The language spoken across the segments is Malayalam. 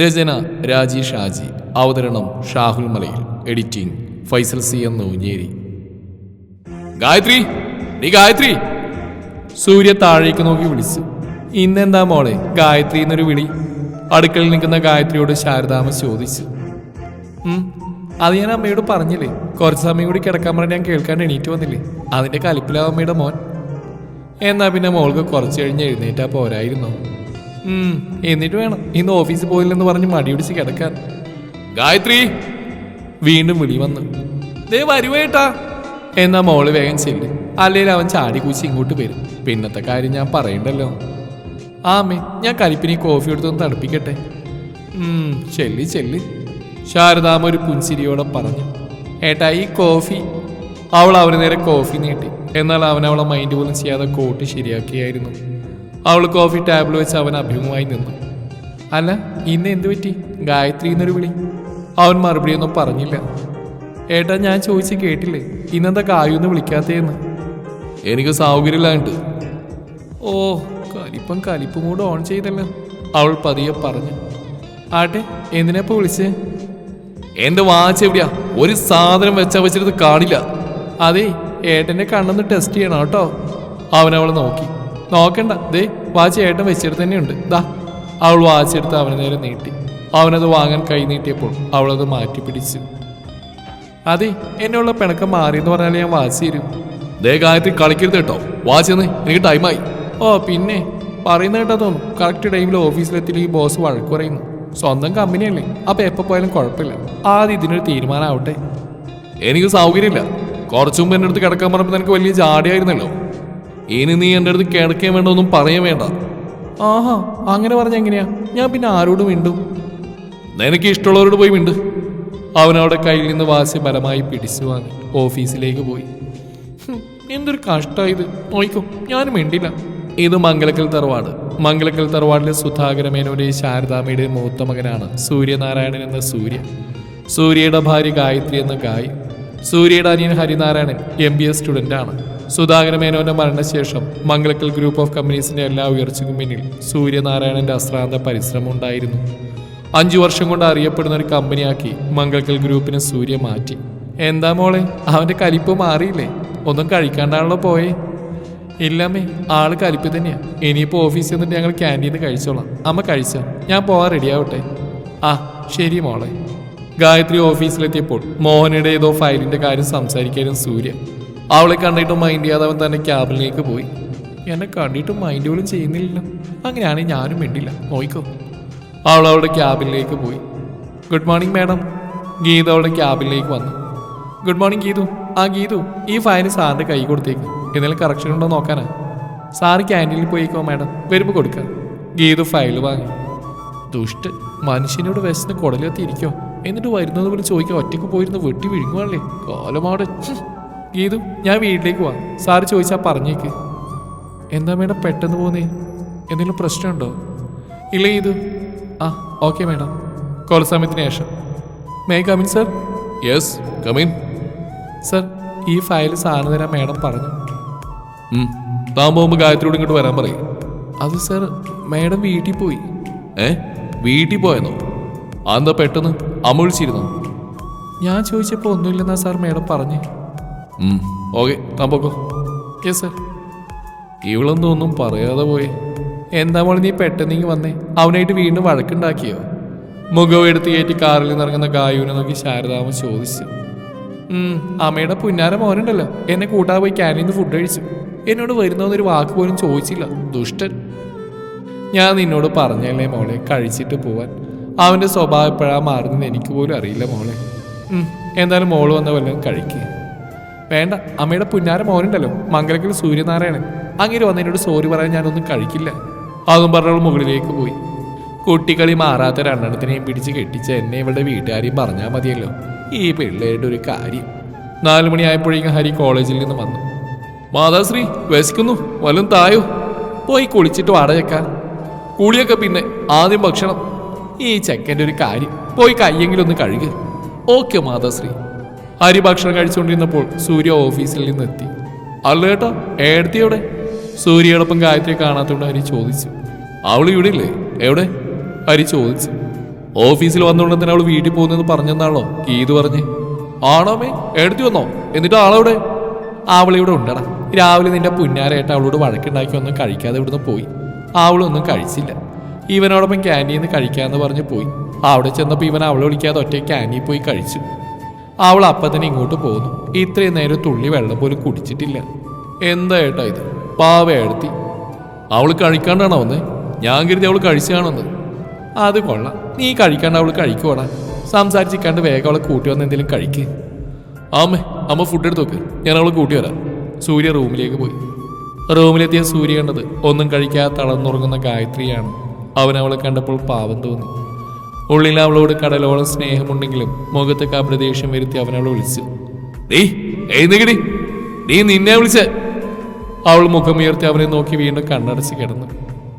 രചന രാജി ഷാജി അവതരണം Shahul Malayil. Editing Faisal C M Noonjeri Gayathri നീ ഗായത്രി. സൂര്യ താഴേക്ക് നോക്കി വിളിച്ചു. ഇന്നെന്താ മോളെ ഗായത്രി എന്നൊരു വിളി? അടുക്കളയിൽ നിൽക്കുന്ന ഗായത്രിയോട് ശാരദാമ ചോദിച്ചു. അത് ഞാൻ അമ്മയോട് പറഞ്ഞില്ലേ? കുറച്ച് സമയം കൂടി കിടക്കാൻ പറഞ്ഞ് ഞാൻ കേൾക്കാൻ എണീറ്റ് വന്നില്ലേ? അതിന്റെ കലിപ്പിലാവും അമ്മയുടെ മോൻ. എന്നാ പിന്നെ മോൾക്ക് കുറച്ച് കഴിഞ്ഞ് എഴുന്നേറ്റാ പോരായിരുന്നോ? എന്നിട്ട് വേണം. ഇന്ന് ഓഫീസിൽ പോയില്ലെന്ന് പറഞ്ഞ് മടി പിടിച്ച് കിടക്കാൻ. ഗായത്രി വീണ്ടും വിളി വന്നു. ദേ വരുവേട്ടാ എന്നാ മോൾ വേഗം ചെല്ല്. അല്ലെങ്കിൽ അവൻ ചാടി കൂച്ചി ഇങ്ങോട്ട് വരും. പിന്നത്തെ കാര്യം ഞാൻ പറയണ്ടല്ലോ. ആമേ ഞാൻ കരിപ്പിനി കോഫി എടുത്തൊന്ന് തണുപ്പിക്കട്ടെ. ചെല്ലി ചെല്ലി. ശാരദാമ ഒരു പുൻസിരിയോടെ പറഞ്ഞു. ഏട്ടാ ഈ കോഫി. അവൾ അവന് നേരെ കോഫി നീട്ടി. എന്നാൽ അവൻ അവളെ മൈൻഡ് പോലും ചെയ്യാതെ കോട്ട് ശരിയാക്കിയായിരുന്നു. അവൾ കോഫി ടാബിൾ വെച്ച് അവൻ അഭിമുഖമായി നിന്നു. അല്ല ഇന്ന് എന്ത് പറ്റി? ഗായത്രി എന്നൊരു വിളി. അവൻ മറുപടിയൊന്നും പറഞ്ഞില്ല. ഏട്ടാ ഞാൻ ചോദിച്ച് കേട്ടില്ലേ? ഇന്നെന്താ കായൊന്ന് വിളിക്കാത്തേന്ന്? എനിക്ക് സൗകര്യമില്ലാണ്ട്. ഓ കലിപ്പം കലിപ്പും കൂടെ ഓൺ ചെയ്തല്ലോ. അവൾ പതിയെ പറഞ്ഞു. ആട്ടെ എന്തിനാ വിളിച്ചേ? എന്റെ വാച്ച് എവിടെയാ? ഒരു സാധനം വെച്ചാ വെച്ചിട്ട് കാണില്ല. അതെ ഏട്ടന്റെ കണ്ണൊന്ന് ടെസ്റ്റ് ചെയ്യണം കേട്ടോ. അവൻ അവളെ നോക്കി. നോക്കണ്ട. ദേ വാച്ച് ഏട്ടൻ വെച്ചിട്ട് തന്നെയുണ്ട്. ദാ അവൾ വാച്ച് എടുത്ത് അവന് നേരെ നീട്ടി. അവനത് വാങ്ങാൻ കൈ നീട്ടിയപ്പോൾ അവളത് മാറ്റി പിടിച്ചു. അതെ എന്നുള്ള പിണക്കം മാറി എന്ന് പറഞ്ഞാൽ ഞാൻ വാച്ച് തരും. ദേ കാര്യത്തിൽ കളിക്കരുത് കേട്ടോ. വാച്ച് തന്നെ എനിക്ക് ടൈമായി ഓ പിന്നെ പറയുന്ന കേട്ടോ തോന്നും. കറക്റ്റ് ടൈമിൽ ഓഫീസിലെത്തിയില്ലെങ്കിൽ ബോസ് വഴക്ക് പറയുന്നു. സ്വന്തം കമ്പനിയല്ലേ അപ്പൊ എപ്പോൾ പോയാലും കുഴപ്പമില്ല. ആദ്യം ഇതിനൊരു തീരുമാനമാവട്ടെ എനിക്ക് സൗകര്യമില്ല. കുറച്ചു മുമ്പ് എന്റെ അടുത്ത് കിടക്കാൻ പറഞ്ഞപ്പോൾ നിനക്ക് വലിയ ജാടിയായിരുന്നല്ലോ. ഇനി നീ എന്റെ അടുത്ത് കിടക്കാൻ വേണ്ട ഒന്നും പറയാൻ വേണ്ട. ആഹാ അങ്ങനെ പറഞ്ഞ എങ്ങനെയാ? ഞാൻ പിന്നെ ആരോടും മിണ്ടും? നിനക്ക് ഇഷ്ടമുള്ളവരോട് പോയി മിണ്ട്. അവൻ അവിടെ കയ്യിൽ നിന്ന് വാശി ബലമായി പിടിച്ചു വാങ്ങി ഓഫീസിലേക്ക് പോയി. എന്തൊരു കഷ്ടമായത് നോയിക്കോ ഞാനും മിണ്ടില്ല. ഇത് മംഗലക്കൽ തറവാട്. മംഗലക്കൽ തറവാടിലെ സുധാകര ശാരദാമ്മയുടെ മൂത്ത മകനാണ് സൂര്യനാരായണൻ എന്ന സൂര്യ. സൂര്യയുടെ ഭാര്യ ഗായത്രി എന്ന ഗായി. സൂര്യയുടെ അനിയൻ Harinarayanan M B S student ആണ്. സുധാകര മേനോന്റെ മരണശേഷം മംഗളക്കൽ ഗ്രൂപ്പ് ഓഫ് കമ്പനീസിന്റെ എല്ലാ ഉയർച്ചയ്ക്കും പിന്നിൽ സൂര്യനാരായണന്റെ അശ്രാന്ത പരിശ്രമം ഉണ്ടായിരുന്നു. അഞ്ചു വർഷം കൊണ്ട് അറിയപ്പെടുന്ന ഒരു കമ്പനിയാക്കി മംഗളക്കൽ ഗ്രൂപ്പിനെ സൂര്യ മാറ്റി. എന്താ മോളെ അവന്റെ കലിപ്പ് മാറിയില്ലേ? ഒന്നും കഴിക്കാണ്ടാണല്ലോ പോയേ? ഇല്ലമ്മേ ആൾ കലിപ്പ് തന്നെയാ. ഇനിയിപ്പോ ഓഫീസിൽ നിന്നിട്ട് ഞങ്ങൾ ക്യാന്റീന്ന് കഴിച്ചോളാം. അമ്മ കഴിച്ച? ഞാൻ പോവാൻ റെഡിയാവട്ടെ ആ ശരി മോളെ. ഗായത്രി ഓഫീസിലെത്തിയപ്പോൾ മോഹനയുടെ ഏതോ ഫയലിന്റെ കാര്യം സംസാരിക്കാനും സൂര്യ. അവളെ കണ്ടിട്ട് മൈൻഡ് ചെയ്യാതെ അവൻ തന്നെ ക്യാബിനിലേക്ക് പോയി. എന്നെ കണ്ടിട്ട് മൈൻഡ് പോലും ചെയ്യുന്നില്ല അങ്ങനെയാണെങ്കിൽ ഞാനും വേണ്ടില്ല നോയിക്കോ അവൾ അവളുടെ ക്യാബിനിലേക്ക് പോയി. ഗുഡ് മോർണിംഗ് മാഡം ഗീത അവളുടെ ക്യാബിനിലേക്ക് വന്നു. Good morning Geethu. ആ ഗീതു ഈ ഫയൽ സാറിന്റെ കൈ കൊടുത്തേക്ക്. എന്തെങ്കിലും കറക്ഷൻ ഉണ്ടോ നോക്കാനാ? സാറ് ക്യാന്റീനിൽ പോയിക്കോ മാഡം വരുമ്പോൾ കൊടുക്കാം. ഗീതു ഫയൽ വാങ്ങി. ദുഷ്ട് മനുഷ്യനോട് വിശന്ന് കുടലെത്തിയിരിക്കോ എന്നിട്ട് വരുന്നത് പോലെ ചോദിക്കാം ഒറ്റയ്ക്ക് പോയിരുന്ന് വെട്ടി വിഴുങ്ങുവാണല്ലേ? കോലമാടെ. ഗീതു ഞാൻ വീട്ടിലേക്ക് പോവാം. സാറ് ചോദിച്ചാൽ പറഞ്ഞേക്ക്. എന്താ മേഡം പെട്ടെന്ന് പോന്നേ എന്തെങ്കിലും പ്രശ്നമുണ്ടോ? ഇല്ല ഗീതു ആ ഓക്കെ മേഡം. കോൾ സമയത്തിന് ശേഷം. May come in sir yes come in sir ഈ ഫയൽ സാറിന് തരാൻ മേഡം പറഞ്ഞു. താൻ പോകുമ്പോൾ ഗായത്രിയോട് ഇങ്ങോട്ട് വരാൻ പറയും. അത് സർ മേഡം വീട്ടിൽ പോയി. ഏ? വീട്ടിൽ പോയെന്നോ? അതെന്താ പെട്ടെന്ന്? അമ്മ വിളിച്ചിരുന്നോ? ഞാൻ ചോദിച്ചപ്പോൾ ഒന്നുമില്ലെന്നാ സാർ മേഡം പറഞ്ഞു. ഓക്കെ താൻ യെസ് സാർ. ഇവളൊന്നും ഒന്നും പറയാതെ പോയി. എന്താ മോളെ നീ പെട്ടെന്നെങ്കിൽ വന്നേ? അവനായിട്ട് വീണ്ടും വഴക്കുണ്ടാക്കിയോ? മുഖം എടുത്ത് കയറ്റി കാറിൽ നിന്ന് ഇറങ്ങുന്ന ഗായുവിനെ നോക്കി ശാരദാമ ചോദിച്ചു. അമ്മയുടെ പുന്നാര മോനുണ്ടല്ലോ. എന്നെ കൂട്ടാതെ പോയി ക്യാന്റീന്ന് ഫുഡ് കഴിച്ചു. എന്നോട് വരുന്നൊരു വാക്ക് പോലും ചോദിച്ചില്ല. ദുഷ്ടൻ. ഞാൻ നിന്നോട് പറഞ്ഞല്ലേ മോളെ കഴിച്ചിട്ട് പോവാൻ. അവന്റെ സ്വഭാവം എപ്പോഴാ മാറുന്നത് എനിക്ക് പോലും അറിയില്ല മോളെ. എന്തായാലും മോൾ വന്ന വല്ലതും കഴിക്കുക വേണ്ട അമ്മയുടെ പുന്നാര മോനുണ്ടല്ലോ മംഗലക്കൽ സൂര്യനാരായണൻ. അങ്ങനെ വന്ന് എന്നോട് സോറി പറയാൻ ഞാനൊന്നും കഴിക്കില്ല. അതും പറഞ്ഞവൾ മുകളിലേക്ക് പോയി. കുട്ടികളി മാറാത്ത രണ്ടെണ്ണത്തിനെയും പിടിച്ച് കെട്ടിച്ച് എന്നെ ഇവളുടെ വീട്ടുകാരെയും പറഞ്ഞാൽ മതിയല്ലോ. ഈ പിള്ളേരുടെ ഒരു കാര്യം. നാലു മണിയായപ്പോഴേക്കും ഹരി കോളേജിൽ നിന്ന് വന്നു. മാതാശ്രീ വിശക്കുന്നു. വല്ലതും തായോ? പോയി കുളിച്ചിട്ട് വാടകയ്ക്കാൻ കുളിയൊക്കെ പിന്നെ ആദ്യം ഭക്ഷണം. ഈ ചെക്കന്റെ ഒരു കാര്യം. പോയി കയ്യെങ്കിലും ഒന്ന് ഓക്കെ മാതാശ്രീ. ഹരി ഭക്ഷണം കഴിച്ചുകൊണ്ടിരുന്നപ്പോൾ സൂര്യ ഓഫീസിൽ നിന്ന് എത്തി അല്ല കേട്ടോ ഏടത്തിയോടെ സൂര്യയോടൊപ്പം ഗായത്രിയെ കാണാത്തോണ്ട് ഹരി ചോദിച്ചു. അവൾ ഇവിടെ ഇല്ലേ? എവിടെ? ഹരി ചോദിച്ചു. ഓഫീസിൽ വന്നുകൊണ്ട് തന്നെ അവൾ വീട്ടിൽ പോകുന്നെന്ന് പറഞ്ഞെന്നാണോ? ഗീത് പറഞ്ഞ്. ആണോമേ എടുത്തു വന്നോ? എന്നിട്ട് ആളവിടെ? അവളിവിടെ ഉണ്ടടാ. രാവിലെ നിന്റെ പുന്നാരേട്ട അവളോട് വഴക്കുണ്ടാക്കി ഒന്നും കഴിക്കാതെ ഇവിടുന്ന് പോയി. അവളൊന്നും കഴിച്ചില്ല. ഇവനോടൊപ്പം ക്യാന്റീന്ന് കഴിക്കാമെന്ന് പറഞ്ഞ് പോയി. അവിടെ ചെന്നപ്പോൾ ഇവൻ അവളെ വിളിക്കാതെ ഒറ്റ ക്യാന്റീൻ പോയി കഴിച്ചു. അവൾ അപ്പം തന്നെ ഇങ്ങോട്ട് പോകുന്നു ഇത്രയും നേരം തുള്ളി വെള്ളം പോലും കുടിച്ചിട്ടില്ല. എന്താ ഏട്ടാ ഇത്? പാവ എടുത്തി. അവൾ കഴിക്കാണ്ടാണോ വന്നേ? ഞാൻ കരുതി അവൾ കഴിച്ചാണെന്ന് അത് കൊള്ളാം. നീ കഴിക്കാണ്ട് അവൾ കഴിക്കുവാടാ സംസാരിച്ചിക്കാണ്ട് വേഗം അവളെ കൂട്ടി വന്ന് എന്തെങ്കിലും കഴിക്ക്. അമ്മേ അമ്മ ഫുഡ് എടുത്ത് നോക്ക് ഞാൻ അവളെ കൂട്ടി വരാം. സൂര്യ റൂമിലേക്ക് പോയി. റൂമിലെത്തിയ സൂര്യ കണ്ടത് ഒന്നും കഴിക്കാതെ തളർന്നുറങ്ങുന്ന ഗായത്രിയാണ്. അവൻ അവളെ കണ്ടപ്പോൾ പാവം തോന്നി. ഉള്ളിൽ അവളോട് കടലോളം സ്നേഹമുണ്ടെങ്കിലും മുഖത്ത് അപ്രദേഷ്യം വരുത്തി അവൻ അവളെ വിളിച്ചു. നീ എഴുന്നേക്കടി നീ നിന്നെ വിളിച്ച. അവൾ മുഖമുയർത്തി അവനെ നോക്കി വീണ്ടും കണ്ണടച്ച് കിടന്നു.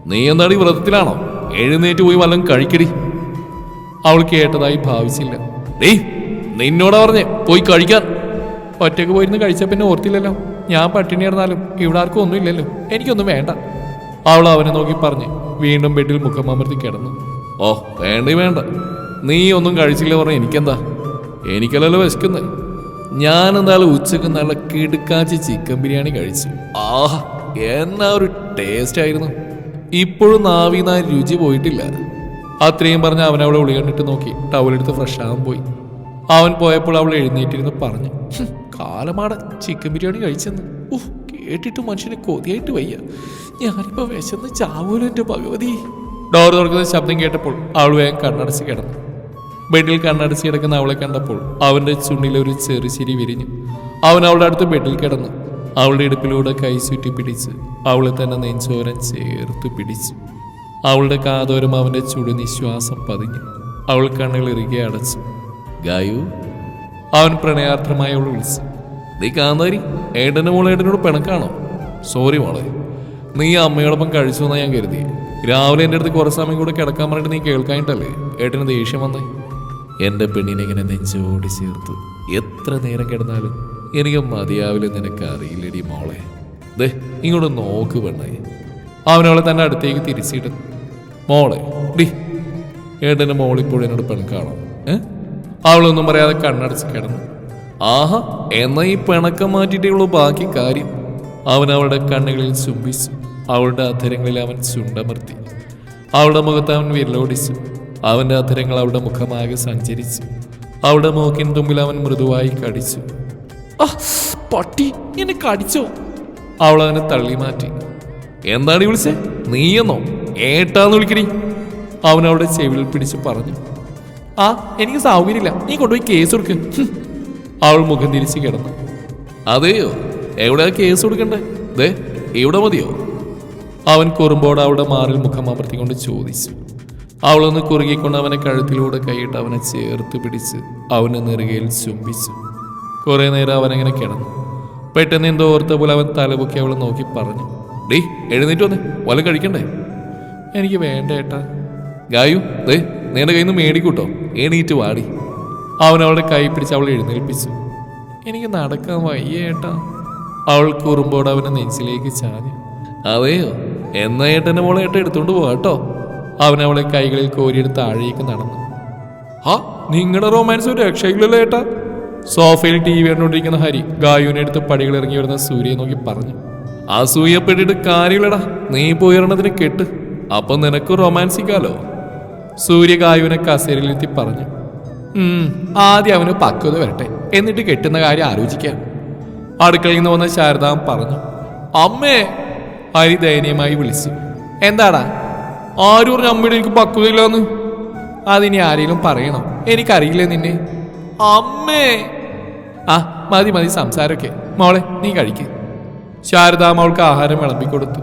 നീ എന്താണ് ഈ വ്രതത്തിലാണോ? എഴുന്നേറ്റ് പോയി വല്ലതും കഴിക്കടി. അവൾ കേട്ടതായി ഭാവിച്ചില്ല. ഡേ നിന്നോടാ പറഞ്ഞേ പോയി കഴിക്കാൻ. ഒറ്റയ്ക്ക് പോയിരുന്ന് കഴിച്ച പിന്നെ ഓർത്തില്ലല്ലോ. ഞാൻ പട്ടിണി കിടന്നാലും ഇവിടെ ആർക്കും ഒന്നുമില്ലല്ലോ. എനിക്കൊന്നും വേണ്ട. അവൾ അവനെ നോക്കി പറഞ്ഞ് വീണ്ടും ബെഡിൽ മുഖമമർത്തി കിടന്നു. ഓ വേണ്ട വേണ്ട. നീ ഒന്നും കഴിച്ചില്ല പറഞ്ഞ എനിക്കെന്താ? എനിക്കല്ലല്ലോ വിശക്കുന്നത് ഞാൻ എന്തായാലും ഉച്ചയ്ക്ക് നല്ല കിടുക്കാച്ചി ചിക്കൻ ബിരിയാണി കഴിച്ചു. ആഹ് എന്നാ ഒരു ടേസ്റ്റ് ആയിരുന്നു. ഇപ്പോഴും നാവിന്ന് ആ രുചി പോയിട്ടില്ല. അത്രയും പറഞ്ഞ് അവൻ അവളെ ഉളി കണ്ടിട്ട് നോക്കി. ടവലെടുത്ത് ഫ്രഷ് ആകാൻ പോയി. അവൻ പോയപ്പോൾ അവൾ എഴുന്നേറ്റിരുന്ന് പറഞ്ഞു. "ഹും, കാലമാടൻ ചിക്കൻ ബിരിയാണി കഴിച്ചെന്ന്. ഉഹ് കേട്ടിട്ട് മനുഷ്യന് കൊതിയായിട്ട് വയ്യ. ഞാനിപ്പോ വിശന്ന് ചാവൂലോ ഭഗവതി? ഡോർ തുറക്കുന്ന ശബ്ദം കേട്ടപ്പോൾ അവൾ വേഗം കണ്ണടച്ച് കിടന്നു. ബെഡിൽ കണ്ണടച്ച് കിടക്കുന്ന അവളെ കണ്ടപ്പോൾ അവന്റെ ചുണ്ടിൽ ഒരു ചെറുചിരി വിരിഞ്ഞു. അവൻ അവളുടെ അടുത്ത് ബെഡിൽ കിടന്നു. അവളുടെ ഇടുപ്പിലൂടെ കൈ ചുറ്റി പിടിച്ച് അവളെ തന്നെ നെഞ്ചോരം ചേർത്ത് പിടിച്ചു. അവളുടെ കാതോരം അവന്റെ ചുടു നിശ്വാസം പതിഞ്ഞു. അവൾ കണ്ണുകൾ ഇറുകെ അടച്ചു. ഗായു. അവൻ പ്രണയാർത്ഥമായി അവൾ വിളിച്ചു. നീ കാന്താരി ഏട്ടന്റെ മോളേടനോട് പിണക്കാണോ? സോറി മോളെ. നീ അമ്മയോടൊപ്പം കഴിച്ചു എന്നാ ഞാൻ കരുതി രാവിലെ എന്റെ അടുത്ത് കുറച്ച് സമയം കൂടെ കിടക്കാൻ പറഞ്ഞിട്ട് നീ കേൾക്കാനിട്ടല്ലേ ഏട്ടന് ദേഷ്യം വന്നേ. എന്റെ പെണ്ണിനെ ഇങ്ങനെ നെഞ്ചോടി ചേർത്തു. എത്ര നേരം കിടന്നാലും എനിക്ക് മതിയാവില്ല നിനക്ക് അറിയില്ലടി മോളെ. ദേ ഇങ്ങോട്ട് നോക്ക് പെണ്ണേ. അവനവളെ തന്നെ അടുത്തേക്ക് തിരിച്ചിട്ട് മോളെ ഡി. ഏട്ടന്റെ മോളിപ്പോഴും എന്നോട് പെണക്കാണോ ഏ? അവളൊന്നും പറയാതെ കണ്ണടച്ച് കിടന്നു. ആഹാ എന്നാ ഈ പിണക്കം മാറ്റിയിട്ടേ ഉള്ളൂ ബാക്കി കാര്യം. അവൻ അവളുടെ കണ്ണുകളിൽ ചുംബിച്ചു. അവളുടെ അധരങ്ങളിൽ അവൻ ചുണ്ടമർത്തി. അവളുടെ മുഖത്ത് അവൻ വിരലോടിച്ചു. അവന്റെ അധരങ്ങൾ അവളുടെ മുഖമാകെ സഞ്ചരിച്ചു. അവളുടെ മൂക്കിൻ തുമ്പിൽ അവൻ മൃദുവായി കടിച്ചു. പട്ടി എന്നെ കടിച്ചോ? അവൾ അവനെ തള്ളി മാറ്റി. എന്താണ് വിളിച്ചേ? നീയെന്നോ? ഏട്ടാന്ന് വിളിക്കണി അവൻ അവളുടെ ചെവിയിൽ പിടിച്ച് പറഞ്ഞു. ആ എനിക്ക് സൗകര്യമില്ല. നീ കൊണ്ടുപോയി കേസ് കൊടുക്ക്. അവൾ മുഖം തിരിച്ച് കിടന്നു. അതെയോ? എവിടെയാ കേസ് കൊടുക്കണ്ടേ? ദേ ഇവിടെ മതിയോ? അവൻ കുറുമ്പോട് അവളുടെ മാറിൽ മുഖം അമർത്തിക്കൊണ്ട് ചോദിച്ചു. അവളൊന്ന് കുറുകിക്കൊണ്ട് അവനെ കഴുത്തിലൂടെ കൈയിട്ട് അവനെ ചേർത്ത് പിടിച്ച് അവനെ നെറുകയിൽ ചുംബിച്ചു. കുറേ നേരം അവനങ്ങനെ കിടന്നു. പെട്ടെന്ന് എന്തോ ഓർത്ത പോലെ അവൻ തലപൊക്കി അവളെ നോക്കി പറഞ്ഞു ഡേ എഴുന്നേറ്റ് വന്നേ വല കഴിക്കണ്ടേ? എനിക്ക് വേണ്ട ഏട്ടാ. ഗായു ദേ നിന്റെ കയ്യിൽ നിന്ന് മേടിക്കൂട്ടോ എണീറ്റ് വാടി. അവൻ അവളുടെ കൈ പിടിച്ച് അവളെ എഴുന്നേൽപ്പിച്ചു. എനിക്ക് നടക്കാൻ വയ്യ അവൾ കുറുമ്പോട് അവനെ നെഞ്ചിലേക്ക് ചാഞ്ഞു. അതെയോ? എന്നാ ഏട്ടന്റെ മോളെ ഏട്ട എടുത്തോണ്ട് പോവാട്ടോ അവൻ അവളെ കൈകളിൽ കോരിയെടുത്ത് താഴേക്ക് നടന്നു. ആ നിങ്ങളുടെ റൊമാൻസ് ഒരു രക്ഷയില്ലല്ലോ ഏട്ടാ. സോഫയിൽ ടി വി കണ്ടുകൊണ്ടിരിക്കുന്ന ഹരി ഗായുവിനെ എടുത്ത് പടികൾ ഇറങ്ങി വരുന്ന സൂര്യയെ നോക്കി പറഞ്ഞു. ആ അസൂയപ്പെട്ടിട്ട് കാര്യമില്ലടാ നീ പോയിരണതിന് കെട്ട്. അപ്പൊ നിനക്ക് റൊമാൻസിക്കാലോ സൂര്യ ഗായുവിനെ കസേരയിലെത്തി പറഞ്ഞു. "ഉം, ആദ്യം അവന് പക്വത വരട്ടെ. എന്നിട്ട് കെട്ടുന്ന കാര്യം ആലോചിക്കാം. അടുക്കളയിൽ നിന്ന് വന്ന ശാരദാം പറഞ്ഞു അമ്മേ ഹരി ദയനീയമായി വിളിച്ചു. എന്താടാ? ആരും പറഞ്ഞു അമ്മയുടെ എനിക്ക് പക്വതയില്ലാന്ന്? അതിനി ആരെങ്കിലും പറയണം? എനിക്കറിയില്ലേ നിന്നെ? അമ്മേ! ആ മതി മതി സംസാരമൊക്കെ. മോളെ നീ കഴിക്ക്. ശാരദ അവൾക്ക് ആഹാരം വിളമ്പിക്കൊടുത്തു.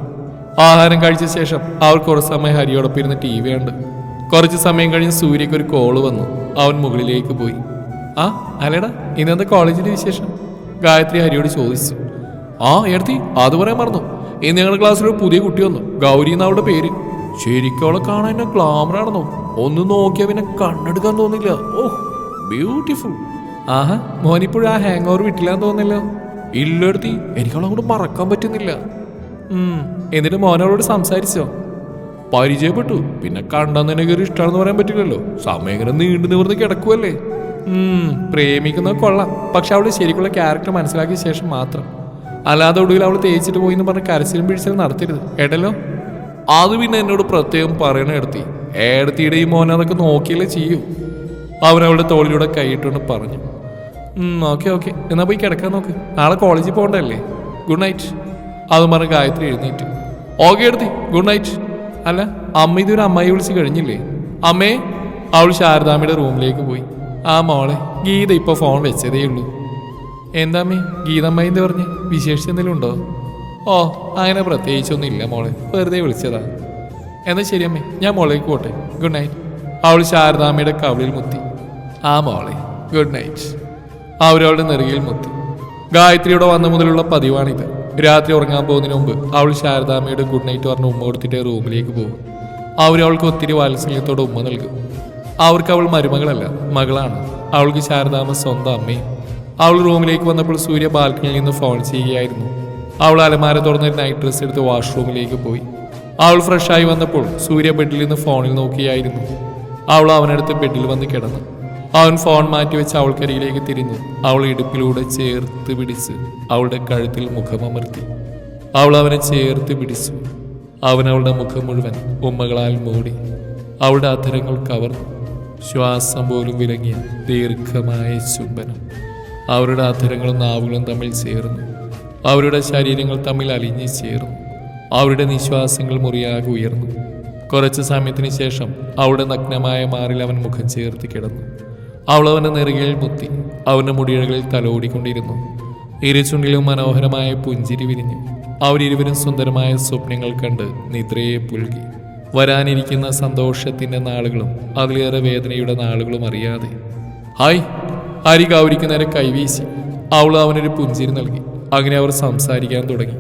ആഹാരം കഴിച്ച ശേഷം അവൾ കുറച്ച് സമയം ഹരിയോടൊപ്പം ഇരുന്ന് ടി വി ഉണ്ട് കുറച്ച് സമയം കഴിഞ്ഞ് സൂര്യക്ക് ഒരു കോൾ വന്നു. അവൻ മുകളിലേക്ക് പോയി. ആ അല്ലേടാ ഇന്നത്തെ കോളേജിന്റെ വിശേഷം? ഗായത്രി ഹരിയോട് ചോദിച്ചു. ആ എടുത്തി അത് പറയാൻ മറന്നു. ഇന്ന് ഞങ്ങളുടെ ക്ലാസ്സിൽ ഒരു പുതിയ കുട്ടി വന്നു. ഗൗരി എന്ന അവളുടെ പേര്. ശരിക്കും അവളെ കാണാൻ എന്നെ ഗ്ലാമർ ആണെന്നോ. ഒന്ന് നോക്കിയാൽ പിന്നെ കണ്ണെടുക്കാൻ തോന്നില്ല. ഓഹ് ബ്യൂട്ടിഫുൾ ആഹാ മോനിപ്പോഴും ആ ഹാങ് ഓവർ വിട്ടില്ലാന്ന് തോന്നില്ല ഇല്ലടുത്തി എനിക്ക് അവളെ അങ്ങോട്ട് മറക്കാൻ പറ്റുന്നില്ല. എന്നിട്ട് മോനവളോട് സംസാരിച്ചോ? പരിചയപ്പെട്ടു. പിന്നെ കണ്ടാൽ തന്നെ കയറി ഇഷ്ടമാണെന്ന് പറയാൻ പറ്റില്ലല്ലോ. സമയം ഇങ്ങനെ നീണ്ടു നിവർന്ന് കിടക്കുമല്ലേ പ്രേമിക്കുന്ന കൊള്ളാം. പക്ഷെ അവൾ ശരിക്കുള്ള ക്യാരക്ടർ മനസ്സിലാക്കിയ ശേഷം മാത്രം. അല്ലാതെ ഒടുവിൽ അവൾ തേച്ചിട്ട് പോയി എന്ന് പറഞ്ഞ് കരച്ചിലും പിടിച്ചാലും നടത്തരുത്. ഏട്ടല്ലോ അത് പിന്നെ എന്നോട് പ്രത്യേകം പറയണ എടുത്തി. ഏടത്തിയുടെ ഈ മോനെ അതൊക്കെ നോക്കിയല്ലേ ചെയ്യൂ. അവൻ അവളുടെ തോളിലൂടെ കൈയിട്ടുകൊണ്ട് പറഞ്ഞു. Okay okay. എന്നാ പോയി കിടക്കാൻ നോക്ക്. നാളെ കോളേജിൽ പോകണ്ടല്ലേ? Good night. അത് പറഞ്ഞ് ഗായത്രി എഴുന്നേറ്റ്. ഓക്കെ എടുത്തി. Good night. അല്ല അമ്മ ഇതൊരു അമ്മായി വിളിച്ച് കഴിഞ്ഞില്ലേ? അമ്മേ അവൾ ശാരദാമ്മയുടെ റൂമിലേക്ക് പോയി. ആ മോളെ ഗീത ഇപ്പോൾ ഫോൺ വെച്ചതേ ഉള്ളൂ. എന്താമ്മേ ഗീതമ്മ എന്ന് പറഞ്ഞ്? വിശേഷിച്ച് എന്തെങ്കിലും ഉണ്ടോ? ഓ അങ്ങനെ പ്രത്യേകിച്ചൊന്നും ഇല്ല മോളെ. വെറുതെ വിളിച്ചതാ. എന്നാ ശരി അമ്മേ ഞാൻ മോളേക്ക് പോട്ടെ. ഗുഡ് നൈറ്റ് അവൾ ശാരദാമ്മയുടെ കവിളിൽ മുത്തി. ആ മോളെ ഗുഡ് നൈറ്റ് അവരവളുടെ നെറുകയിൽ മുത്തി. ഗായത്രിയുടെ വന്ന മുതലുള്ള പതിവാണിത്. രാത്രി ഉറങ്ങാൻ പോകുന്നതിന് മുമ്പ് അവൾ ശാരദാമ്മയുടെ ഗുഡ് നൈറ്റ് പറഞ്ഞ് ഉമ്മ കൊടുത്തിട്ട് റൂമിലേക്ക് പോകും. അവരവൾക്ക് ഒത്തിരി വാത്സല്യത്തോടെ ഉമ്മ നൽകും. അവർക്ക് അവൾ മരുമകളല്ല മകളാണ്. അവൾക്ക് ശാരദാമ്മ സ്വന്തം അമ്മയും അവൾ റൂമിലേക്ക് വന്നപ്പോൾ സൂര്യ ബാൽക്കണിയിൽ നിന്ന് ഫോൺ ചെയ്യുകയായിരുന്നു. അവൾ അലമാര തുറന്നൊരു നൈറ്റ് ഡ്രസ് എടുത്ത് വാഷ്റൂമിലേക്ക് പോയി. അവൾ ഫ്രഷായി വന്നപ്പോൾ സൂര്യ ബെഡിൽ നിന്ന് ഫോണിൽ നോക്കിയായിരുന്നു. അവൾ അവനടുത്ത് ബെഡിൽ വന്ന് കിടന്നു. അവൻ ഫോൺ മാറ്റി വെച്ച് അവൾക്കരികിലേക്ക് തിരിഞ്ഞ് അവൾ ഇടുപ്പിലൂടെ ചേർത്ത് പിടിച്ച് അവളുടെ കഴുത്തിൽ മുഖമമർത്തി. അവൾ അവനെ ചേർത്ത് പിടിച്ചു. അവൻ അവളുടെ മുഖം മുഴുവൻ ഉമ്മകളാൽ മൂടി. അവളുടെ അധരങ്ങൾ കവർന്നു. ശ്വാസം പോലും വിലങ്ങിയ ദീർഘമായ ചുംബനം. അവരുടെ അധരങ്ങളും നാവുകളും തമ്മിൽ ചേർന്നു. അവരുടെ ശരീരങ്ങൾ തമ്മിൽ അലിഞ്ഞു ചേർന്നു. അവരുടെ നിശ്വാസങ്ങൾ മുറിയാകെ ഉയർന്നു. കുറച്ച് സമയത്തിന് ശേഷം അവളുടെ നഗ്നമായ മാറിൽ അവൻ മുഖം ചേർത്ത് കിടന്നു. അവൾ അവന്റെ നെറുകയിൽ മുത്തി അവന്റെ മുടിയഴകളിൽ തലോടിക്കൊണ്ടിരുന്നു. ഇരുചുണ്ടിലും മനോഹരമായ പുഞ്ചിരി വിരിഞ്ഞു അവരിരുവരും സുന്ദരമായ സ്വപ്നങ്ങൾ കണ്ട് നിദ്രയെ പുൽകി. വരാനിരിക്കുന്ന സന്തോഷത്തിന്റെ നാളുകളും അതിലേറെ വേദനയുടെ നാളുകളും അറിയാതെ ഹായ് ഹരി ഗൗരിക്ക് നേരെ കൈവീശി. അവൾ അവനൊരു പുഞ്ചിരി നൽകി. അങ്ങനെ അവർ സംസാരിക്കാൻ തുടങ്ങി.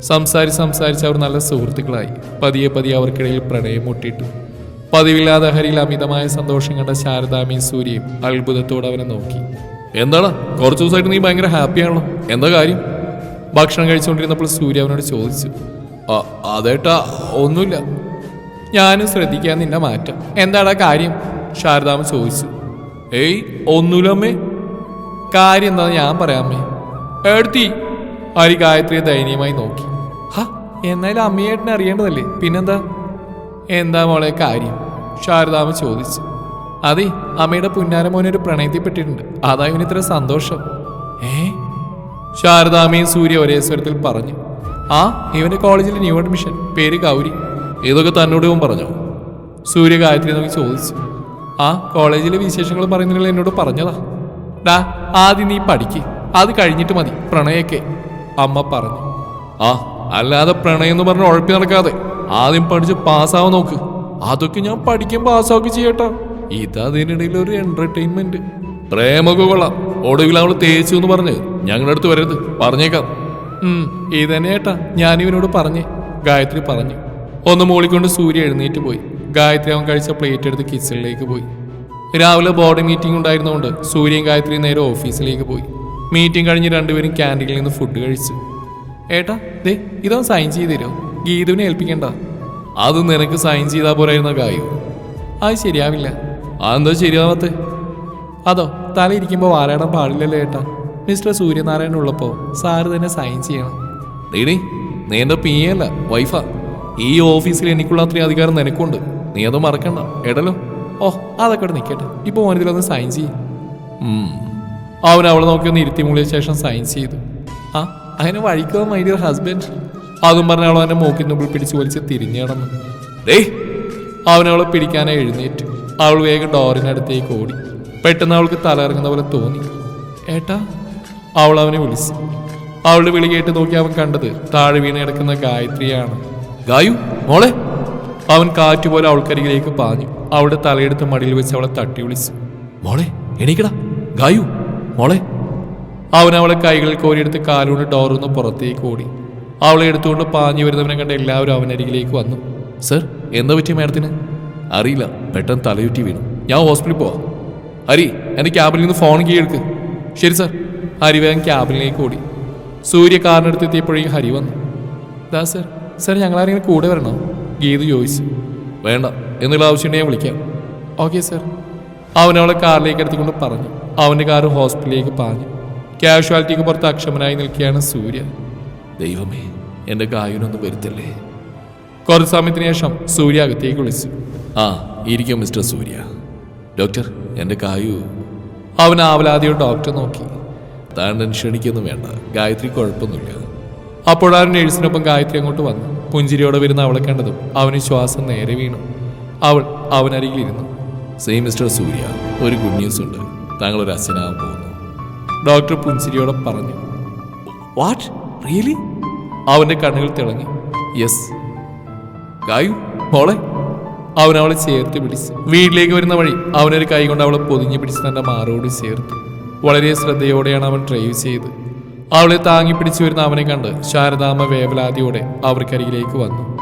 സംസാരിച്ച് സംസാരിച്ച് അവർ നല്ല സുഹൃത്തുക്കളായി. പതിയെ പതിയെ അവർക്കിടയിൽ പ്രണയം മുട്ടിയിട്ടു. പതിവില്ലാതെ ഹരിയിൽ അമിതമായ സന്തോഷം കണ്ട ശാരദാമയും സൂര്യയും അത്ഭുതത്തോടെ അവനെ നോക്കി. എന്താണ് കുറച്ച് ദിവസമായിട്ട് നീ ഭയങ്കര ഹാപ്പിയാണല്ലോ എന്താ കാര്യം? ഭക്ഷണം കഴിച്ചുകൊണ്ടിരുന്നപ്പോൾ സൂര്യ അവനോട് ചോദിച്ചു. "ആ, അതേട്ടാ ഒന്നുമില്ല. ഞാനും ശ്രദ്ധിക്കാൻ നിന്നെ മാറ്റം. എന്താടാ കാര്യം? ശാരദാമ ചോദിച്ചു. ഏയ് ഒന്നുമില്ലമ്മേ. കാര്യം എന്താന്ന് ഞാൻ പറയാമേ. എടുത്തി ഹരി ഗായത്രിയെ ദയനീയമായി നോക്കി. ഹ എന്നാലും അമ്മയേട്ടനെ അറിയേണ്ടതല്ലേ. പിന്നെന്താ? എന്താ മോളെ കാര്യം? ശാരദാമ ചോദിച്ചു. അതെ അമ്മയുടെ പുന്നാര ഒരു പ്രണയത്തിൽപ്പെട്ടിട്ടുണ്ട്. അതാ ഇവന് ഇത്ര സന്തോഷം. ഏ? ശാരദാമയും സൂര്യ ഒരേ സ്വരത്തിൽ പറഞ്ഞു. ആ ഇവന്റെ കോളേജിൽ ന്യൂ അഡ്മിഷൻ. പേര് ഗൗരി. ഇതൊക്കെ തന്നോട് ഇവൻ പറഞ്ഞോ? സൂര്യ ഗായത്രി നോക്കി ചോദിച്ചു. ആ കോളേജിലെ വിശേഷങ്ങൾ പറയുന്നതിൽ എന്നോട് പറഞ്ഞതാ. ഡാ ആദ്യം നീ പഠിക്ക്. അത് കഴിഞ്ഞിട്ട് മതി. പ്രണയൊക്കെ. അമ്മ പറഞ്ഞു. ആ അല്ലാതെ പ്രണയം എന്ന് പറഞ്ഞ് ഉഴപ്പി നടക്കാതെ ആദ്യം പഠിച്ച് പാസ്സാവാൻ നോക്ക്. അതൊക്കെ ഞാൻ പഠിക്കാൻ പാസ്സാക്കി ചെയ്യട്ടോ. ഇതതിനിടയിൽ ഒരു എന്റർടൈൻമെന്റ് പ്രേമൊക്കെ കൊള്ളാം. ഒടുവിൽ അവൾ തേച്ചു എന്ന് പറഞ്ഞ് ഞങ്ങളുടെ അടുത്ത് വരരുത്. പറഞ്ഞേക്കാം. ഇതന്നെ ഏട്ടാ ഞാൻ ഇവനോട് പറഞ്ഞേ. ഗായത്രി പറഞ്ഞു. ഒന്ന് മൂളിക്കൊണ്ട് സൂര്യ എഴുന്നേറ്റ് പോയി. ഗായത്രി അവൻ കഴിച്ച പ്ലേറ്റ് എടുത്ത് കിച്ചണിലേക്ക് പോയി. രാവിലെ ബോർഡ് മീറ്റിംഗ് ഉണ്ടായിരുന്നതുകൊണ്ട് സൂര്യൻ ഗായത്രി നേരെ ഓഫീസിലേക്ക് പോയി. മീറ്റിംഗ് കഴിഞ്ഞ് രണ്ടുപേരും ക്യാന്റീനിൽ നിന്ന് ഫുഡ് കഴിച്ചു. ഏട്ടാ ദേ ഇതവൻ സൈൻ ചെയ്ത് തരുമോ? ഗീതുവിനെ ഏൽപ്പിക്കണ്ട. അത് നിനക്ക് സൈൻ ചെയ്താൽ പോരായിരുന്ന ഗായു? അത് ശരിയാവില്ല. അതെന്തോ ശരിയാവാത്ത? അതോ തല ഇരിക്കുമ്പോൾ വാരാടാൻ പാടില്ലല്ലോ ഏട്ടാ. മിസ്റ്റർ സൂര്യനാരായണൻ ഉള്ളപ്പോൾ സാറ് തന്നെ സൈൻ ചെയ്യണം. ഡീഡി നീ എന്റെ പി അല്ല വൈഫാ. ഈ ഓഫീസിൽ എനിക്കുള്ള അത്രയും അധികാരം നിനക്കുണ്ട്. നീ അത് മറക്കണ്ട. എടലോ. ഓ അതൊക്കെ ഇവിടെ നിൽക്കട്ടെ. ഇപ്പോൾ മോനിതിലൊന്ന് സൈൻ ചെയ്യും. അവൻ അവളെ നോക്കി ഒന്ന് ഇരുത്തി മൂളിയ ശേഷം സൈൻ ചെയ്തു. ആ അങ്ങനെ വഴിക്കോ മൈ ഡിയർ ഹസ്ബൻഡ് അതും പറഞ്ഞ അവൾ അവന്റെ മൂക്കിൽ മുമ്പിൽ പിടിച്ച് വലിച്ച് തിരിഞ്ഞു കിടന്നു അവളെ പിടിക്കാനായി എഴുന്നേറ്റു. അവൾ വേഗം ഡോറിനടുത്തേക്ക് ഓടി. പെട്ടെന്ന് അവൾക്ക് തല ഇറങ്ങുന്ന പോലെ തോന്നി. ഏട്ടാ അവൾ അവനെ വിളിച്ചു. അവളുടെ വിളി കേട്ട് നോക്കി അവൻ കണ്ടത് താഴെ വീണ് കിടക്കുന്ന ഗായത്രിയാണ്. ഗായു മോളെ. അവൻ കാറ്റുപോലെ അവൾക്കരികിലേക്ക് പാഞ്ഞു. അവളുടെ തലയെടുത്ത് മടിയിൽ വെച്ച് അവളെ തട്ടി വിളിച്ചു. മോളെ എണീക്കടാ. ഗായു മോളെ. അവൻ അവളെ കൈകളിൽ കോരിയെടുത്ത് കാലുകൊണ്ട് ഡോറിന്ന് പുറത്തേക്ക് ഓടി. അവളെ എടുത്തുകൊണ്ട് പാഞ്ഞു വരുന്നവനെ കണ്ട എല്ലാവരും അവനരികിലേക്ക് വന്നു. സർ എന്താ പറ്റിയ മാഡത്തിന്? അറിയില്ല പെട്ടെന്ന് തലയുറ്റി വീണു. ഞാൻ ഹോസ്പിറ്റലിൽ പോവാം. ഹരി എന്റെ ക്യാബിൽ നിന്ന് ഫോൺ കീഴെടുക്ക് ശരി സർ. ഹരി വേഗം ക്യാബിനിലേക്ക് ഓടി. സൂര്യ കാറിനടുത്ത് എത്തിയപ്പോഴേക്കും ഹരി വന്നു. ദാ സർ. സർ ഞങ്ങളാരെങ്കിലും കൂടെ വരണോ? ഗീതു ചോദിച്ചു വേണ്ട എന്നുള്ള ആവശ്യമുണ്ടെങ്കിൽ ഞാൻ വിളിക്കാം. ഓക്കെ സർ അവൻ അവളെ കാറിലേക്ക് എടുത്തുകൊണ്ട് പറഞ്ഞു. അവന്റെ കാർ ഹോസ്പിറ്റലിലേക്ക് പാഞ്ഞു. കാഷ്വാലിറ്റിക്ക് പുറത്ത് അക്ഷമനായി നിൽക്കുകയാണ് സൂര്യ. ദൈവമേ എന്റെ ഗായനൊന്നും വരുത്തല്ലേ? കുറച്ച് സമയത്തിന് ശേഷം സൂര്യ അകത്തേക്ക് വിളിച്ചു. ആ ഇരിക്കും മിസ്റ്റർ സൂര്യ. ഡോക്ടർ എന്റെ കായു അവൻ ആവലാതിയോട് ഡോക്ടർ നോക്കി. താൻ ടെൻഷൻ അടിക്കൊന്നും വേണ്ട ഗായത്രി കുഴപ്പമൊന്നുമില്ല. അപ്പോഴാണ് നേഴ്സിനൊപ്പം ഗായത്രി അങ്ങോട്ട് വന്നു. പുഞ്ചിരിയോടെ വരുന്ന അവളെ കണ്ടതും അവന് ശ്വാസം നേരെ വീണു. അവൾ അവനരികിലിരുന്നു സെയിം മിസ്റ്റർ സൂര്യ ഒരു ഗുഡ് ന്യൂസ് ഉണ്ട്. താങ്കൾ ഒരു അച്ഛനാകാൻ പോകുന്നു. ഡോക്ടർ പുഞ്ചിരിയോടെ പറഞ്ഞു. വാട്ട് റിയലി അവന്റെ കണ്ണുകൾ തിളങ്ങി. യെസ് ഗായു മോളെ. അവൻ അവളെ ചേർത്ത് പിടിച്ചു. വീട്ടിലേക്ക് വരുന്ന വഴി അവനൊരു കൈ കൊണ്ട് അവളെ പൊതിഞ്ഞു പിടിച്ച് തന്റെ മാറോട് ചേർത്തു. വളരെ ശ്രദ്ധയോടെയാണ് അവൻ ഡ്രൈവ് ചെയ്ത്. അവളെ താങ്ങി പിടിച്ചു വരുന്ന അവനെ കണ്ട് ശാരദാമ്മ വേവലാതിയോടെ അവർക്കരികിലേക്ക് വന്നു.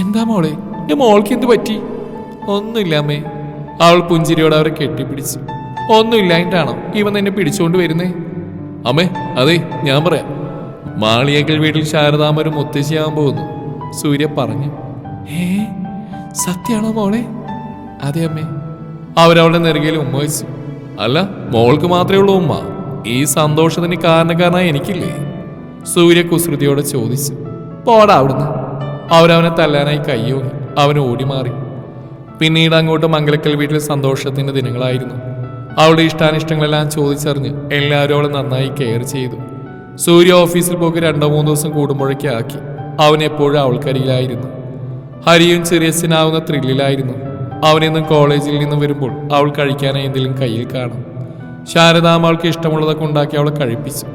എന്താ മോളെ? എന്റെ മോൾക്ക് എന്ത് പറ്റി? ഒന്നുമില്ല അമ്മേ. അവൾ പുഞ്ചിരിയോടെ അവരെ കെട്ടിപ്പിടിച്ചു. ഒന്നുമില്ലായിട്ടാണോ ഇവൻ എന്നെ പിടിച്ചുകൊണ്ട് വരുന്നേ? അമ്മേ അതെ ഞാൻ പറയാം. മാളിയേക്കൽ വീട്ടിൽ ശാരദാമ്മ ഒരു മുത്തശ്ശിയാവാൻ പോകുന്നു. സൂര്യ പറഞ്ഞു. ഏ സത്യാണോ മോളെ? അതെ അമ്മേ. അവരവളുടെ നെറുകയിൽ ഉമ്മ വെച്ചു. അല്ല മോൾക്ക് മാത്രമേ ഉള്ളൂ ഉമ്മ. ഈ സന്തോഷത്തിന് കാരണക്കാരനായി എനിക്കില്ലേ? സൂര്യ കുസൃതിയോടെ ചോദിച്ചു. പോടാ അവിടുന്ന്. അവരവനെ തല്ലാനായി കയ്യോങ്ങി അവൻ ഓടി മാറി പിന്നീട് അങ്ങോട്ട് മംഗലക്കൽ വീട്ടിൽ സന്തോഷത്തിന്റെ ദിനങ്ങളായിരുന്നു. അവളുടെ ഇഷ്ടാനിഷ്ടങ്ങളെല്ലാം ചോദിച്ചറിഞ്ഞ് എല്ലാവരും അവളെ നന്നായി കെയർ ചെയ്തു. സൂര്യ ഓഫീസിൽ പോക്ക് രണ്ടോ മൂന്നോ ദിവസം കൂടുമ്പോഴേക്ക് ആക്കി. അവൻ എപ്പോഴും അവൾക്കരികിലായിരുന്നു. ഹരിയും ചെറിയസിനാവുന്ന ത്രില്ലിലായിരുന്നു അവനെന്നും കോളേജിൽ നിന്ന് വരുമ്പോൾ അവൾ കഴിക്കാനായി എന്തെങ്കിലും കയ്യിൽ കാണും. ശാരദാമ്മ അവൾക്ക് ഇഷ്ടമുള്ളതൊക്കെ ഉണ്ടാക്കി അവളെ കഴിപ്പിച്ചു.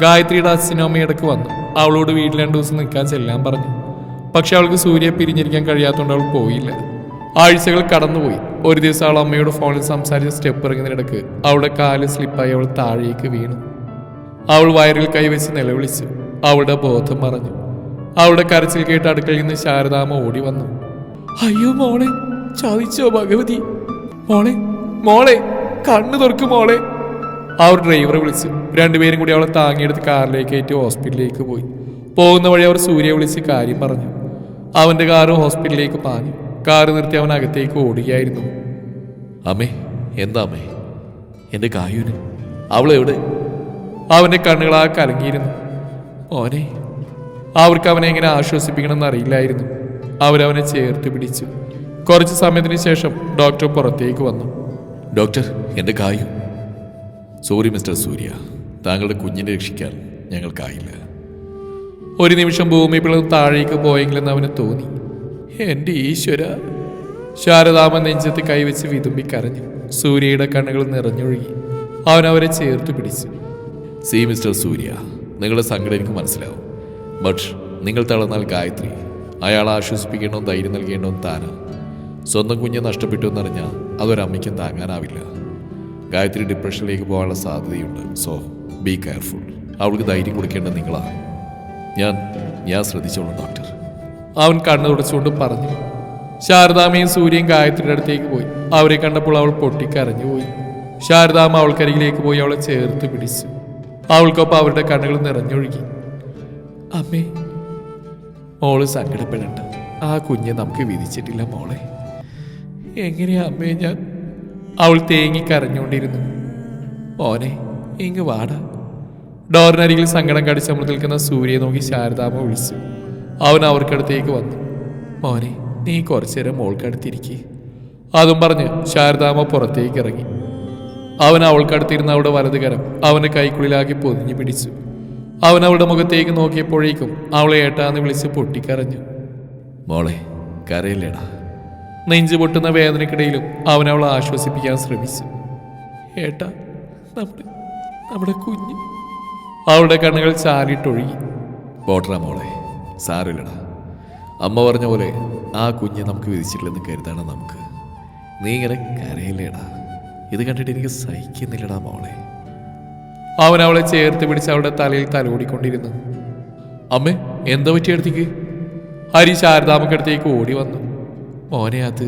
ഗായത്രിയുടെ അച്ഛനും അമ്മയും ഇടയ്ക്ക് വന്നു. അവളോട് വീട്ടിൽ രണ്ടു ദിവസം നിൽക്കാൻ ചെല്ലാൻ പറഞ്ഞു. പക്ഷെ അവൾക്ക് സൂര്യയെ പിരിഞ്ഞിരിക്കാൻ കഴിയാത്തതുകൊണ്ട് അവൾ പോയില്ല. ആഴ്ചകൾ കടന്നുപോയി. ഒരു ദിവസം അവൾ അമ്മയോട് ഫോണിൽ സംസാരിച്ച സ്റ്റെപ്പ് ഇറങ്ങുന്നതിനിടക്ക് അവളുടെ കാൽ സ്ലിപ്പായി അവൾ താഴേക്ക് വീണു. അവൾ വയറിൽ കൈവച്ച് നിലവിളിച്ചു. അവളുടെ ബോധം മറഞ്ഞു. അവളുടെ കരച്ചിൽ കേട്ട് അടുക്കളയിൽ നിന്ന് ശാരദാമ്മ ഓടി വന്നു. അയ്യോ മോളെ ചതിച്ചോ ഭഗവതി? മോളെ മോളെ കണ്ണു തുറക്കും മോളെ. അവർ ഡ്രൈവറെ വിളിച്ച്. രണ്ടുപേരും കൂടി അവളെ താങ്ങിയെടുത്ത് കാറിലേക്ക് കയറ്റി ഹോസ്പിറ്റലിലേക്ക് പോയി. പോകുന്ന വഴി അവർ സൂര്യ വിളിച്ച് കാര്യം പറഞ്ഞു. അവന്റെ കാറ് ഹോസ്പിറ്റലിലേക്ക് പാഞ്ഞു. കാറ് നിർത്തി അവൻ അകത്തേക്ക് ഓടുകയായിരുന്നു. അമ്മേ എന്താ അമ്മേ? എന്റെ കായൂന് അവളെവിടെ? അവന്റെ കണ്ണുകളാ കലങ്ങിയിരുന്നു. ഓനെ. അവർക്ക് അവനെ എങ്ങനെ ആശ്വസിപ്പിക്കണമെന്ന് അറിയില്ലായിരുന്നു അവരവനെ ചേർത്ത് പിടിച്ചു. കുറച്ച് സമയത്തിന് ശേഷം ഡോക്ടർ പുറത്തേക്ക് വന്നു. ഡോക്ടർ എന്റെ കായു. സോറി മിസ്റ്റർ സൂര്യ താങ്കളുടെ കുഞ്ഞിനെ രക്ഷിക്കാൻ ഞങ്ങൾക്കായില്ല. ഒരു നിമിഷം ഭൂമി പിളർന്ന് താഴേക്ക് പോയെങ്കിലെന്ന് അവന് തോന്നി. എന്റെ ഈശ്വര. ശാരദാമൻ നെഞ്ചത്ത് കൈവച്ച് വിതുമ്പി കരഞ്ഞു. സൂര്യയുടെ കണ്ണുകൾ നിറഞ്ഞൊഴുകി. അവൻ അവരെ ചേർത്ത് പിടിച്ചു. സി മിസ്റ്റർ സൂര്യ നിങ്ങളുടെ സങ്കടം എനിക്ക് മനസ്സിലാവും. ബട്ട് നിങ്ങൾ തളർന്നാൽ ഗായത്രി. അയാളെ ആശ്വസിപ്പിക്കേണ്ടോ ധൈര്യം നൽകേണ്ടോ താനാ. സ്വന്തം കുഞ്ഞ് നഷ്ടപ്പെട്ടു എന്നറിഞ്ഞാൽ അതൊരമ്മയ്ക്കും താങ്ങാനാവില്ല. ഗായത്രി ഡിപ്രഷനിലേക്ക് പോകാനുള്ള സാധ്യതയുണ്ട്. സോ ബി കെയർഫുൾ അവൾക്ക് ധൈര്യം കൊടുക്കേണ്ടത് നിങ്ങളാണ്. ഞാൻ ഞാൻ ശ്രദ്ധിച്ചോളൂ ഡോക്ടർ അവൻ കണ്ണു തുടച്ചുകൊണ്ട് പറഞ്ഞു. ശാരദാമയും സൂര്യയും ഗായത്രിയുടെ അടുത്തേക്ക് പോയി. അവരെ കണ്ടപ്പോൾ അവൾ പൊട്ടിക്കരഞ്ഞുപോയി ശാരദാമ അവൾക്കരികിലേക്ക് പോയി അവളെ ചേർത്ത് പിടിച്ചു. അവൾക്കൊപ്പം അവരുടെ കണ്ണുകൾ നിറഞ്ഞൊഴുകി. അമ്മേ മോൾ സങ്കടപ്പെടണ്ട. ആ കുഞ്ഞെ നമുക്ക് വിധിച്ചിട്ടില്ല മോളെ. എങ്ങനെയാ അമ്മേ ഞാൻ അവൾ തേങ്ങി കരഞ്ഞുകൊണ്ടിരുന്നു. ഓനെ ഇങ്ങ് വാടാ. ഡോറിനരികിൽ സങ്കടം നമ്മൾ നിൽക്കുന്ന സൂര്യയെ നോക്കി ശാരദാമ വിളിച്ചു. അവൻ അവർക്കടുത്തേക്ക് വന്നു. മോനെ നീ കുറച്ചു നേരം മോൾക്കടുത്തിരിക്കേ അതും പറഞ്ഞ് ശാരദാമ പുറത്തേക്ക് ഇറങ്ങി. അവൻ അവൾക്കടുത്തിരുന്ന അവളുടെ വലതുകരം അവന്റെ കൈക്കുള്ളിലാക്കി പൊതിഞ്ഞു പിടിച്ചു. അവൻ അവളുടെ മുഖത്തേക്ക് നോക്കിയപ്പോഴേക്കും അവളെ ഏട്ടാന്ന് വിളിച്ച് പൊട്ടിക്കരഞ്ഞു. മോളെ കരയില്ലേടാ. നെഞ്ചു പൊട്ടുന്ന വേദനക്കിടയിലും അവൻ അവളെ ആശ്വസിപ്പിക്കാൻ ശ്രമിച്ചു. ഏട്ടാ നമ്മുടെ നമ്മുടെ കുഞ്ഞ്. അവളുടെ കണ്ണുകൾ ചാരിട്ടൊഴുകി. പോട്ടറാ മോളെ സാരമില്ലടാ. അമ്മ പറഞ്ഞ പോലെ ആ കുഞ്ഞ് നമുക്ക് വിധിച്ചിട്ടില്ലെന്ന് കരുതാണ് നമുക്ക്. നീ ഇങ്ങനെ കരയില്ലേടാ. ഇത് കണ്ടിട്ട് എനിക്ക് സഹിക്കുന്നില്ലടാ മോളെ. അവൻ അവളെ ചേർത്ത് പിടിച്ച് അവളുടെ തലയിൽ തലോടിക്കൊണ്ടിരുന്നു. അമ്മേ എന്താ പറ്റിയടുത്തേക്ക് ഹരി ശാരദാമക്കടുത്തേക്ക് ഓടി വന്നു. മോനെ അത്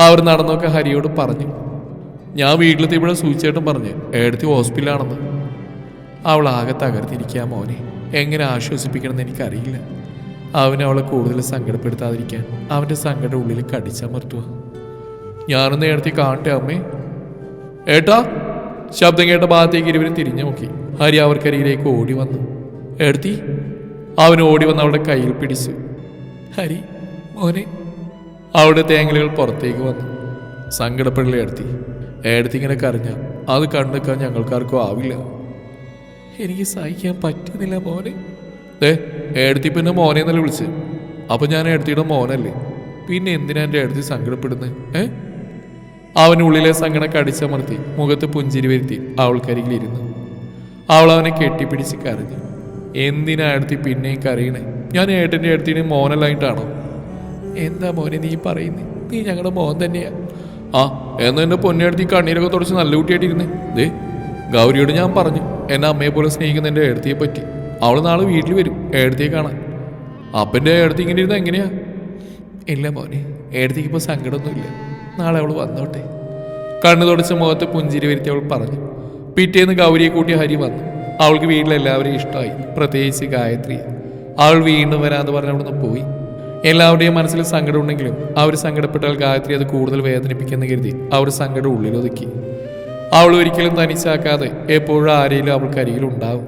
അവർ നടന്നൊക്കെ ഹരിയോട് പറഞ്ഞു. ഞാൻ വീട്ടിലെത്തി ഇവിടെ സൂചിച്ചായിട്ടും പറഞ്ഞു എടുത്തി ഹോസ്പിറ്റലാണെന്ന്. അവൾ ആകെ തകർത്തിരിക്കുക മോനെ. എങ്ങനെ ആശ്വസിപ്പിക്കണമെന്ന് എനിക്കറിയില്ല. അവൻ അവളെ കൂടുതൽ സങ്കടപ്പെടുത്താതിരിക്കാൻ അവന്റെ സങ്കടം ഉള്ളിൽ കടിച്ചമർത്തുക. ഞാനൊന്ന് നേരത്തെ കാണട്ടെ അമ്മേ. ഏട്ടാ ശബ്ദം കേട്ട ഭാഗത്തേക്ക് ഇരുവരും തിരിഞ്ഞു നോക്കി. ഹരി അവർക്കരികിലേക്ക് ഓടി വന്നു. എടുത്തി അവൻ ഓടി വന്ന് അവളുടെ കയ്യിൽ പിടിച്ചു. ഹരി മോനെ. അവളുടെ തേങ്ങലുകൾ പുറത്തേക്ക് വന്നു. സങ്കടപ്പെടലേ എടുത്തി എടുത്തി ഇങ്ങനെ കരഞ്ഞ അത് കണ്ടെക്കാൻ ഞങ്ങൾക്കാർക്കും ആവില്ല. എനിക്ക് സഹിക്കാൻ പറ്റുന്നില്ല മോനെ. ഏ എടുത്തി പിന്നെ മോനെ എന്നല്ല വിളിച്ച്? അപ്പൊ ഞാൻ എടുത്തിയുടെ മോനല്ലേ? പിന്നെ എന്തിനാ എന്റെ എടുത്തി സങ്കടപ്പെടുന്നത് ഏ? അവനുള്ളിലെ സങ്കടം കടിച്ചമർത്തി മുഖത്ത് പുഞ്ചിരി വരുത്തി അവൾക്കരികിലിരുന്നു അവൾ അവനെ കെട്ടിപ്പിടിച്ച് കരഞ്ഞു. എന്തിനാ എടുത്തി പിന്നെയും കരയണേ? ഞാൻ ഏട്ടന്റെ അടുത്തിന് മോനല്ലായിട്ടാണോ? എന്താ മോനെ നീ പറയുന്നേ? നീ ഞങ്ങളുടെ മോൻ തന്നെയാ. ആ എന്നാ എന്റെ ഈ കണ്ണീരൊക്കെ തുടച്ച് നല്ല കുട്ടിയായിട്ടിരുന്നേ ദേ ഗൗരിയോട് ഞാൻ പറഞ്ഞു എന്നെ അമ്മയെ പോലെ സ്നേഹിക്കുന്ന എന്റെ ഏടത്തിയെ പറ്റി. അവൾ നാളെ വീട്ടിൽ വരും ഏടത്തിയെ കാണാൻ. അപ്പന്റെ ഏടത്തി ഇങ്ങനെ ഇരുന്ന എങ്ങനെയാ? ഇല്ല മോനെ ഏടത്തിക്ക് ഇപ്പോൾ സങ്കടമൊന്നുമില്ല. നാളെ അവൾ വന്നോട്ടെ. കണ്ണു തുടച്ച മുഖത്ത് പുഞ്ചിരി വരുത്തി അവൾ പറഞ്ഞു. പിറ്റേന്ന് ഗൗരിയെ കൂട്ടി ഹരി വന്നു. അവൾക്ക് വീട്ടിലെല്ലാവരെയും ഇഷ്ടമായി പ്രത്യേകിച്ച് ഗായത്രി. അവൾ വീണ്ടും വരാമെന്ന് പറഞ്ഞ് അവിടുന്ന് പോയി. എല്ലാവരുടെയും മനസ്സിൽ സങ്കടം സങ്കടമുണ്ടെങ്കിലും അവർ സങ്കടപ്പെട്ടാൽ ഗായത്രി അത് കൂടുതൽ വേദനിപ്പിക്കുന്ന കരുതി അവർ സങ്കടം ഉള്ളിലൊതുക്കി അവൾ ഒരിക്കലും തനിച്ചാക്കാതെ എപ്പോഴും ആരെങ്കിലും അവൾക്ക് അരികിൽ ഉണ്ടാവും.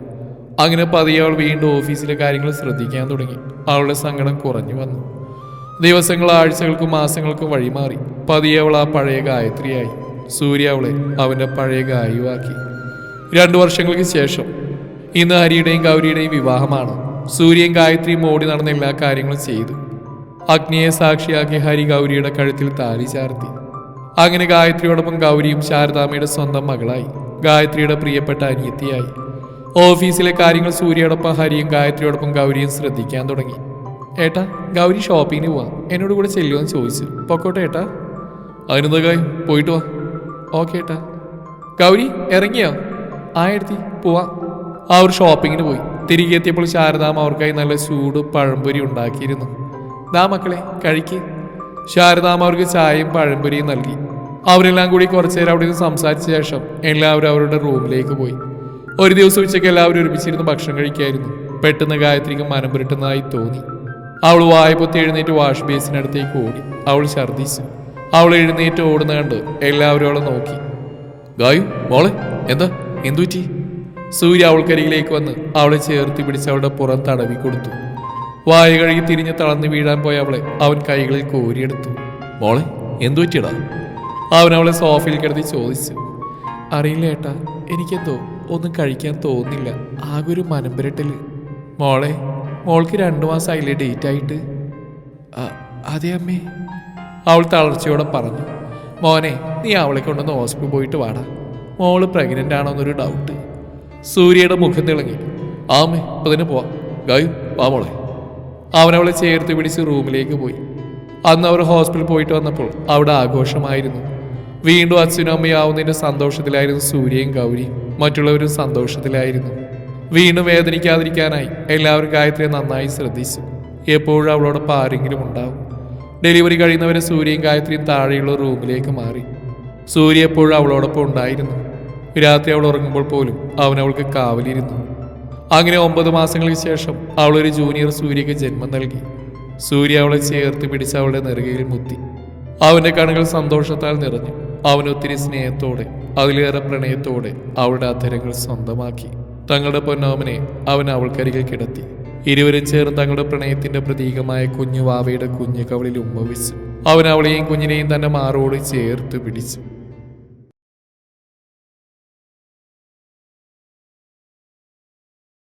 അങ്ങനെ പതിയെ അവൾ വീണ്ടും ഓഫീസിലെ കാര്യങ്ങൾ ശ്രദ്ധിക്കാൻ തുടങ്ങി. അവളുടെ സങ്കടം കുറഞ്ഞു വന്നു. ദിവസങ്ങൾ ആഴ്ചകൾക്കും മാസങ്ങൾക്കും വഴിമാറി പതിയെ അവൾ ആ പഴയ ഗായത്രിയായി. സൂര്യ അവളെ അവന്റെ പഴയ ഗായുവാക്കി രണ്ടു വർഷങ്ങൾക്ക് ശേഷം ഇന്ന് ഹരിയുടെയും ഗൗരിയുടെയും വിവാഹമാണ്. സൂര്യയും ഗായത്രിയും ഓടി നടന്ന എല്ലാ കാര്യങ്ങളും ചെയ്തു. അഗ്നിയെ സാക്ഷിയാക്കി ഹരി ഗൗരിയുടെ കഴുത്തിൽ താലി ചാർത്തി. അങ്ങനെ ഗായത്രിയോടൊപ്പം ഗൗരിയും ശാരദാമ്മയുടെ സ്വന്തം മകളായി. ഗായത്രിയുടെ പ്രിയപ്പെട്ട അനിയത്തിയായി. ഓഫീസിലെ കാര്യങ്ങൾ സൂര്യയോടൊപ്പം ഹരിയും ഗായത്രിയോടൊപ്പം ഗൗരിയും ശ്രദ്ധിക്കാൻ തുടങ്ങി. ഏട്ടാ ഗൗരി ഷോപ്പിങ്ങിന് പോവാം. എന്നോട് കൂടെ ചെല്ലുമെന്ന് ചോദിച്ചു. പൊക്കോട്ടെ ഏട്ടാ. അതിനെന്താ കാര്യം? പോയിട്ട് വാ. ഓക്കെ ഏട്ടാ. ഗൗരി ഇറങ്ങിയോ? ആ എടുത്തി. പോവാം. ഒരു ഷോപ്പിങ്ങിന് പോയി. തിരികെ എത്തിയപ്പോൾ ശാരദാമ്മ അവർക്കായി നല്ല ചൂട് പഴംപൊരി ഉണ്ടാക്കിയിരുന്നു. ദാ മക്കളെ കഴിക്ക്. ശാരദാമ്മ അവർക്ക് ചായയും പഴംപൊരിയും നൽകി. അവരെല്ലാം കൂടി കുറച്ചു നേരം അവിടെ നിന്ന് സംസാരിച്ച ശേഷം എല്ലാവരും അവരുടെ റൂമിലേക്ക് പോയി. ഒരു ദിവസം ഉച്ചയ്ക്ക് എല്ലാവരും ഒരുമിച്ചിരുന്ന് ഭക്ഷണം കഴിക്കായിരുന്നു. പെട്ടെന്ന് ഗായത്രിക്ക് മനം പുരട്ടുന്നതായി തോന്നി. അവൾ വായ പൊത്തി എഴുന്നേറ്റ് വാഷ് ബേസിനടുത്തേക്ക് ഓടി. അവൾ ഛർദ്ദിച്ചു അവൾ എഴുന്നേറ്റ് ഓടുന്ന കണ്ട് എല്ലാവരും അവളെ നോക്കി. ഗായു മോളെ എന്താ? എന്തുപറ്റി? സൂര്യ അവൾക്കരികിലേക്ക് വന്ന് അവളെ ചേർത്തി പിടിച്ച് അവളുടെ പുറം തടവി കൊടുത്തു. വായ കഴുകി തിരിഞ്ഞ് തളർന്ന് വീഴാൻ പോയ അവളെ അവൻ കൈകളിൽ കോരിയെടുത്തു. മോളെ എന്തു പറ്റിയടാ? അവൻ അവളെ സോഫയിൽ കിടത്തി ചോദിച്ചു. അറിയില്ല ഏട്ടാ എനിക്കെന്തോ ഒന്നും കഴിക്കാൻ തോന്നുന്നില്ല. ആകെ ഒരു മനംപുരട്ടൽ. മോളെ മോൾക്ക് രണ്ടു മാസമായില്ലേ ഡേറ്റ് ആയിട്ട്? "അ- അതെ അമ്മേ. അവൾ തളർച്ചയോടെ പറഞ്ഞു. മോനെ നീ അവളെ കൊണ്ടൊന്ന് ഹോസ്പിറ്റൽ പോയിട്ട് വാടാ. മോൾ പ്രഗ്നന്റ് ആണോ എന്നൊരു ഡൗട്ട് സൂര്യയുടെ മുഖം തിളങ്ങി. ആമേ ഇപ്പൊ തന്നെ പോവാം. ഗായു വാ മോളെ. അവൻ അവളെ ചേർത്ത് പിടിച്ച് റൂമിലേക്ക് പോയി. അന്ന് അവർ ഹോസ്പിറ്റലിൽ പോയിട്ട് വന്നപ്പോൾ അവിടെ ആഘോഷമായിരുന്നു. വീണ്ടും അച്ഛനും അമ്മയാവുന്നതിന്റെ സന്തോഷത്തിലായിരുന്നു സൂര്യയും ഗൗരിയും. മറ്റുള്ളവരും സന്തോഷത്തിലായിരുന്നു. വീണ്ടും വേദനിക്കാതിരിക്കാനായി എല്ലാവരും ഗായത്രിയെ നന്നായി ശ്രദ്ധിച്ചു. എപ്പോഴും അവളോടൊപ്പം ആരെങ്കിലും ഉണ്ടാവും. ഡെലിവറി കഴിയുന്നവരെ സൂര്യയും ഗായത്രിയും താഴെയുള്ള റൂമിലേക്ക് മാറി. സൂര്യ എപ്പോഴും അവളോടൊപ്പം ഉണ്ടായിരുന്നു. രാത്രി അവൾ ഉറങ്ങുമ്പോൾ പോലും അവൻ അവൾക്ക് കാവലിരുന്നു. അങ്ങനെ ഒമ്പത് മാസങ്ങൾക്ക് ശേഷം അവൾ ഒരു ജൂനിയർ സൂര്യക്ക് ജന്മം നൽകി. സൂര്യ അവളെ ചേർത്ത് പിടിച്ച് അവളുടെ നെറുകയിൽ മുത്തി. അവന്റെ കണ്ണുകൾ സന്തോഷത്താൽ നിറഞ്ഞു. അവൻ ഒത്തിരി സ്നേഹത്തോടെ അതിലേറെ പ്രണയത്തോടെ അവളുടെ അധരങ്ങൾ സ്വന്തമാക്കി. തങ്ങളുടെ പൊന്നോമനെ അവൻ അവൾക്കരികിൽ കിടത്തി. ഇരുവരും ചേർന്ന് തങ്ങളുടെ പ്രണയത്തിന്റെ പ്രതീകമായ കുഞ്ഞു വാവയുടെ കുഞ്ഞു കവളിൽ ഉമ്മവിച്ചു അവൻ അവളെയും കുഞ്ഞിനെയും തന്റെ മാറോട് ചേർത്ത് പിടിച്ചു.